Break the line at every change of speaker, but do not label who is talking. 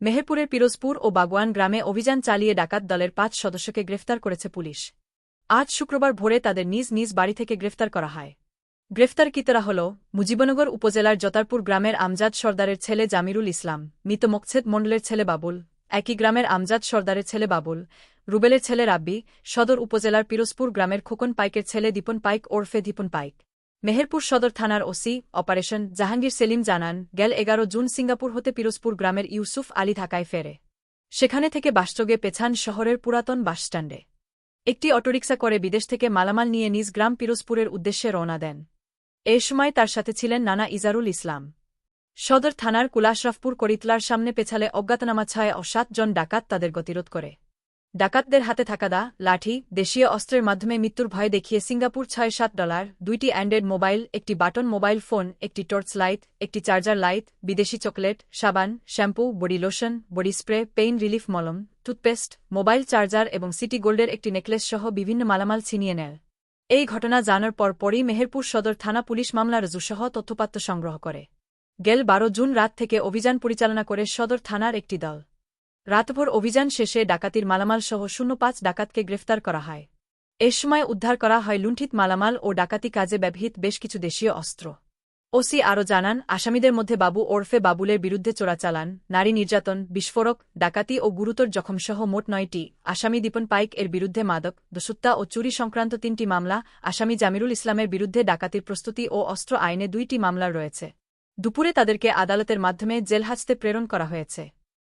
মেহেরপুরের পিরোজপুর ও বাগওয়ান গ্রামে অভিযান চালিয়ে ডাকাত দলের পাঁচ সদস্যকে গ্রেফতার করেছে পুলিশ। আজ শুক্রবার ভোরে তাদের নিজ নিজ বাড়ি থেকে গ্রেফতার করা হয়। গ্রেফতারকৃতরা হল মুজিবনগর উপজেলার জতারপুর গ্রামের আমজাদ সর্দারের ছেলে জামিরুল ইসলাম, মৃত মকছেদ মণ্ডলের ছেলে বাবুল, একই গ্রামের আমজাদ সর্দারের ছেলে বাবুল, রুবেলের ছেলে রাব্বি, সদর উপজেলার পিরোজপুর গ্রামের খোকন পাইকের ছেলে দীপন পাইক ওরফে দীপন পাইক। মেহেরপুর সদর থানার ওসি, অপারেশন জাহাঙ্গীর সেলিম জানান, গেল এগারো জুন সিঙ্গাপুর হতে পিরোজপুর গ্রামের ইউসুফ আলী ঢাকায় ফেরে। সেখানে থেকে বাসযোগে পেছান শহরের পুরাতন বাসস্ট্যান্ডে। একটি অটোরিকশা করে বিদেশ থেকে মালামাল নিয়ে নিজ গ্রাম পিরোজপুরের উদ্দেশ্যে রওনা দেন। এ সময় তার সাথে ছিলেন নানা ইজারুল ইসলাম। সদর থানার কুলাশরাফপুর করিতলার সামনে পেছালে অজ্ঞাতনামা ছায় ও সাতজন ডাকাত তাদের গতিরোধ করে। ডাকাতদের হাতে থাকা দা, লাঠি, দেশীয় অস্ত্রের মাধ্যমে মৃত্যুর ভয় দেখিয়ে সিঙ্গাপুর ছয় সাত ডলার, দুইটি অ্যান্ড্রয়েড মোবাইল, একটি বাটন মোবাইল ফোন, একটি টর্চ লাইট, একটি চার্জার লাইট, বিদেশি চকলেট, সাবান, shampoo, body lotion, body spray, pain relief মলম, টুথপেস্ট, মোবাইল চার্জার এবং সিটি গোল্ডের একটি নেকলেস সহ বিভিন্ন মালামাল ছিনিয়ে নেয়। এই ঘটনা জানার পর পরই মেহেরপুর সদর থানা পুলিশ মামলা রজুসহ তথ্যপাত্র সংগ্রহ করে। গেল বারো জুন রাত থেকে অভিযান পরিচালনা করে সদর থানার একটি দল। রাতভর অভিযান শেষে ডাকাতির মালামাল সহ শূন্য পাঁচ ডাকাতকে গ্রেফতার করা হয়। এ সময় উদ্ধার করা হয় লুণ্ঠিত মালামাল ও ডাকাতি কাজে ব্যবহৃত বেশ কিছু দেশীয় অস্ত্র। ওসি আরও জানান, আসামিদের মধ্যে বাবু ওরফে বাবুলের বিরুদ্ধে চোরাচালান, নারী নির্যাতন, বিস্ফোরক, ডাকাতি ও গুরুতর জখমসহ মোট নয়টি। আসামি দীপন পাইক এর বিরুদ্ধে মাদক দস্যুত্তা ও চুরি সংক্রান্ত তিনটি মামলা। আসামি জামিরুল ইসলামের বিরুদ্ধে ডাকাতির প্রস্তুতি ও অস্ত্র আইনে দুইটি মামলা রয়েছে। দুপুরে তাদেরকে আদালতের মাধ্যমে জেলহাজতে প্রেরণ করা হয়েছে।